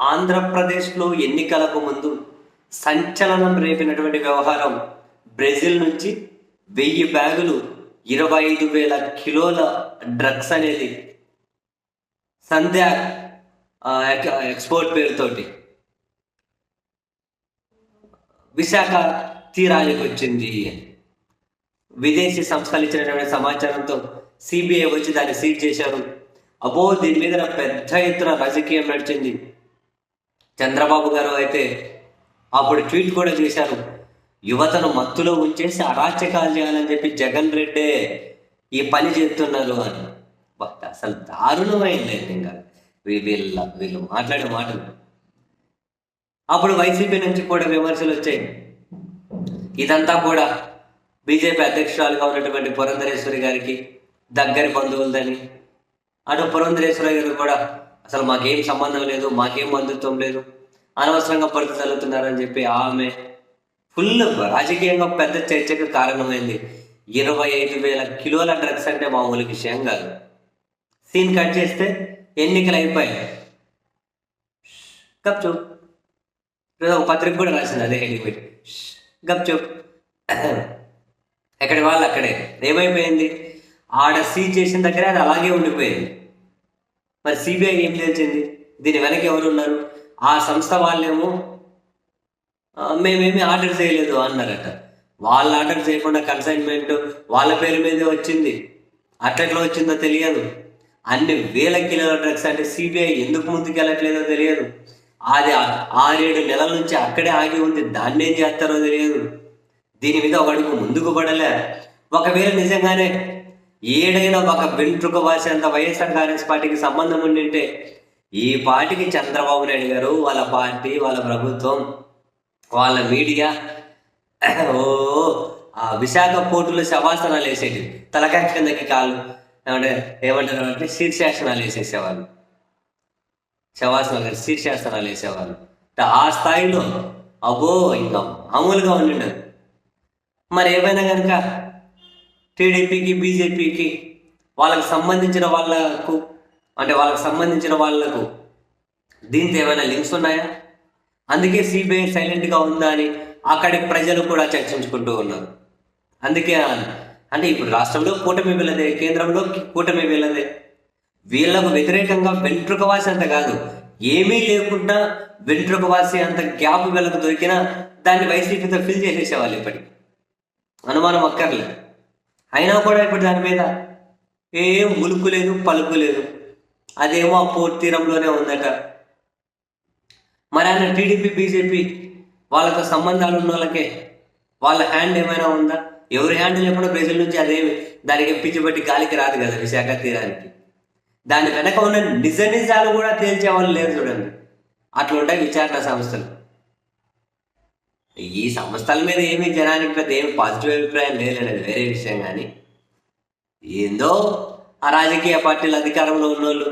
ఆంధ్రప్రదేశ్లో ఎన్నికలకు ముందు సంచలనం రేపినటువంటి వ్యవహారం బ్రెజిల్ నుంచి వెయ్యి బ్యాగులు ఇరవై ఐదు వేల కిలోల డ్రగ్స్ అనేది సంధ్యా ఎక్- ఎక్స్పోర్ట్ పేరుతోటి విశాఖ తీరానికి వచ్చింది. విదేశీ సంస్థలు ఇచ్చినటువంటి సమాచారంతో సిబిఐ వచ్చి దాన్ని సీజ్ చేశారు. అబో దీని మీద పెద్ద ఎత్తున రాజకీయం నడిచింది. చంద్రబాబు గారు అయితే అప్పుడు ట్వీట్ కూడా చేశారు. యువతను మత్తులో ఉంచేసి అరాచకాలు చేయాలని చెప్పి జగన్ రెడ్డే ఈ పని చేస్తున్నారు అని. అసలు దారుణమైంది ఇంకా వీ- వీళ్ళ వీళ్ళు మాట్లాడే మాటలు. అప్పుడు వైసీపీ నుంచి కూడా విమర్శలు వచ్చాయి. ఇదంతా కూడా బీజేపీ అధ్యక్షురాలుగా ఉన్నటువంటి పురంధరేశ్వరి గారికి దగ్గర బంధువులదని అటు పురంధరేశ్వరి గారు కూడా అసలు మాకేం సంబంధం లేదు మాకేం బంధుత్వం లేదు. అనవసరంగా పరిధి చల్లుతున్నారని చెప్పి ఆమె ఫుల్ రాజకీయంగా పెద్ద చర్చకు కారణమైంది. ఇరవై ఐదు వేల కిలోల డ్రగ్స్ అంటే మామూలు విషయం కాదు. సీన్ కట్ చేస్తే ఎన్నికలు అయిపోయాయి. గప్ ఏదో ఒక పత్రిక కూడా రాసింది అదే హెలిమిట్ పెట్టి ఎక్కడి వాళ్ళు అక్కడే. ఏమైపోయింది? ఆడ సీజ్ చేసిన దగ్గర అది అలాగే ఉండిపోయింది. మరి సిబిఐ ఏం తెలిసింది దీని వెనక ఎవరు ఉన్నారు ఆ సంస్థ వాళ్ళేమో మేమేమి ఆర్డర్ చేయలేదు అన్నారట. వాళ్ళు ఆర్డర్ చేయకుండా కన్సైన్మెంట్ వాళ్ళ పేరు మీదే వచ్చింది. అట్లెట్లా వచ్చిందో తెలియదు. అన్ని వేల కిలోల డ్రగ్స్ అంటే సిబిఐ ఎందుకు ముందుకెళ్ళట్లేదో తెలియదు. అది ఆ- ఆరేడు నెలల నుంచి అక్కడే ఆగి ఉంది. దాన్ని ఏం చేస్తారో తెలియదు. దీని మీద ఒక అడుగు ముందుకు పడలే. ఒకవేళ నిజంగానే ఏడైనా ఒక వెంట్రుక వాసేంత వైఎస్ఆర్ కాంగ్రెస్ పార్టీకి సంబంధం ఉండింటే ఈ పార్టీకి చంద్రబాబు నాయుడు గారు వాళ్ళ పార్టీ వాళ్ళ ప్రభుత్వం వాళ్ళ మీడియా ఓ ఆ విశాఖ పోర్టులో శవాసనాలు వేసేటి తలకాయ కిందకి కాలు ఏమంటే ఏమంటారు అంటే శీర్షాసనాలు వేసేసేవాళ్ళు. శవాసనాలు కాదు, శీర్షాసనాలు వేసేవాళ్ళు. ఆ స్థాయిలో అబ్బో ఇంకా మామూలుగా ఉండి మరి ఏమైనా కనుక టీడీపీకి బీజేపీకి వాళ్ళకు సంబంధించిన వాళ్ళకు అంటే వాళ్ళకు సంబంధించిన వాళ్ళకు దీంతో ఏమైనా లింక్స్ ఉన్నాయా? అందుకే సిబిఐ సైలెంట్గా ఉందా అని అక్కడి ప్రజలు కూడా చర్చించుకుంటూ ఉన్నారు. అందుకే అంటే ఇప్పుడు రాష్ట్రంలో కూటమి వీళ్ళదే కేంద్రంలో కూటమి వీళ్ళదే. వీళ్ళకు వ్యతిరేకంగా వెంట్రుకవాసి అంత కాదు. ఏమీ లేకుండా వెంట్రుకవాసి అంత గ్యాప్ వీళ్ళకు దొరికినా దాన్ని వైసీపీతో ఫిల్ చేసేసేవాళ్ళు ఇప్పటికి. అనుమానం అక్కర్లేదు అయినా కూడా ఇప్పుడు దాని మీద ఏం ఉలుకు లేదు పలుకు లేదు అదేమో ఆ పోర్ట్ తీరంలోనే ఉందట. మరి ఆయన టీడీపీ బీజేపీ వాళ్ళతో సంబంధాలు ఉన్న వాళ్ళకే వాళ్ళ హ్యాండ్ ఏమైనా ఉందా? ఎవరి హ్యాండ్ లేకుండా ప్రజల నుంచి అదేమి దానికి పిచ్చిపట్టి గాలికి రాదు కదా విశాఖ తీరానికి. దాని వెనక ఉన్న నిజ నిజాలు కూడా తేల్చే వాళ్ళు లేరు చూడండి. అట్లుంటాయి విచారణ సంస్థలు. ఈ సంస్థల మీద ఏమీ జనానికి పెద్ద ఏమి పాజిటివ్ అభిప్రాయం లేదండి అది వేరే విషయం కానీ ఏందో ఆ రాజకీయ పార్టీలు అధికారంలో ఉన్నోళ్ళు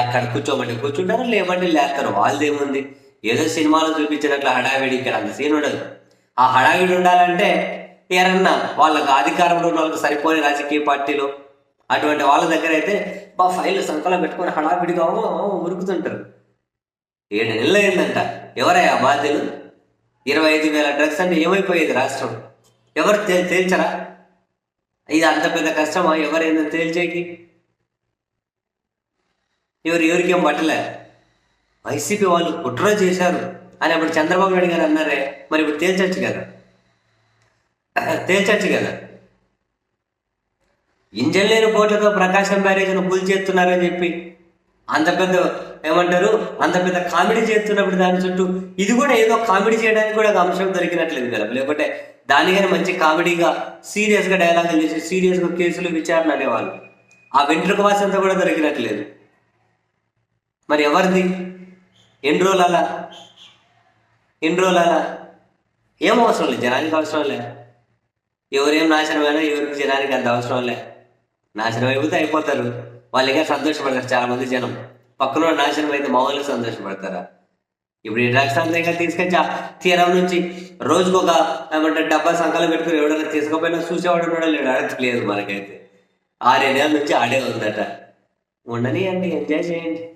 అక్కడ కూర్చోమంటే కూర్చుంటారు లేమంటే లేస్తారు వాళ్ళదేముంది? ఏదో సినిమాలో చూపించినట్లు హడావిడి ఇక్కడ అంత సీన్ ఉండదు. ఆ హడావిడి ఉండాలంటే ఎవరన్నా వాళ్ళకు అధికారంలో ఉన్న వాళ్ళకి సరిపోయే రాజకీయ పార్టీలు అటువంటి వాళ్ళ దగ్గర అయితే బా ఫైల్ సంకలం పెట్టుకొని హడావిడిగా ఉరుకుతుంటారు. ఏడు నెలలు అయిందంట. ఎవరయ్యా బాధ్యులు? ఇరవై ఐదు వేల డ్రగ్స్ అంటే ఏమైపోయేది రాష్ట్రం? ఎవరు తే తేల్చరా? ఇది అంత పెద్ద కష్టమా? ఎవరైనా తేల్చేకి? ఎవరు ఎవరికేం పట్టలే? వైసీపీ వాళ్ళు కుట్ర చేశారు. అని అప్పుడు చంద్రబాబు నాయుడు గారు అన్నారే మరి ఇప్పుడు తేల్చచ్చు కదా? తేల్చచ్చు కదా? ఇంజన్ లేని కోట్లతో ప్రకాశం బ్యారేజ్ను పూల్ చేస్తున్నారని చెప్పి అంత పెద్ద ఏమంటారు? అంత పెద్ద కామెడీ చేస్తున్నప్పుడు దాని చుట్టూ ఇది కూడా ఏదో కామెడీ చేయడానికి కూడా ఒక అంశం దొరికినట్లేదు కదా. లేకుంటే దానికైనా మంచి కామెడీగా సీరియస్గా డైలాగులు చేసి సీరియస్గా కేసులు విచారణ అనేవాళ్ళు. ఆ వెంట్రుక వాసంతా కూడా దొరికినట్లేదు. మరి ఎవరిది? ఎన్ని రోజులలా అలా ఎన్ని రోజులు అలా ఏం అవసరం లేదు. జనానికి అవసరం లే. ఎవరేం నాశనమైనా ఎవరికి జనానికి అంత అవసరం లే. నాశనం అయిపోతే అయిపోతారు. వాళ్ళు ఇంకా సంతోషపడతారు చాలా మంది జనం. పక్కన నాశనం అయితే మామూలుగా సంతోషపడతారా? ఇప్పుడు ఈ డ్రగ్స్ అంతేగా తీసుకొచ్చి ఆ తీరం నుంచి రోజుకు ఒక ఏమంటే డబ్బా సంకలం పెట్టుకుని ఎవడైనా తీసుకోపోయినా చూసేవాడు ఉన్నాడో లేడు అడగలేదు మనకైతే. ఆరేళ్ళ నుంచి ఆడే ఉందట. ఉండని అండి ఎంజాయ్ చేయండి.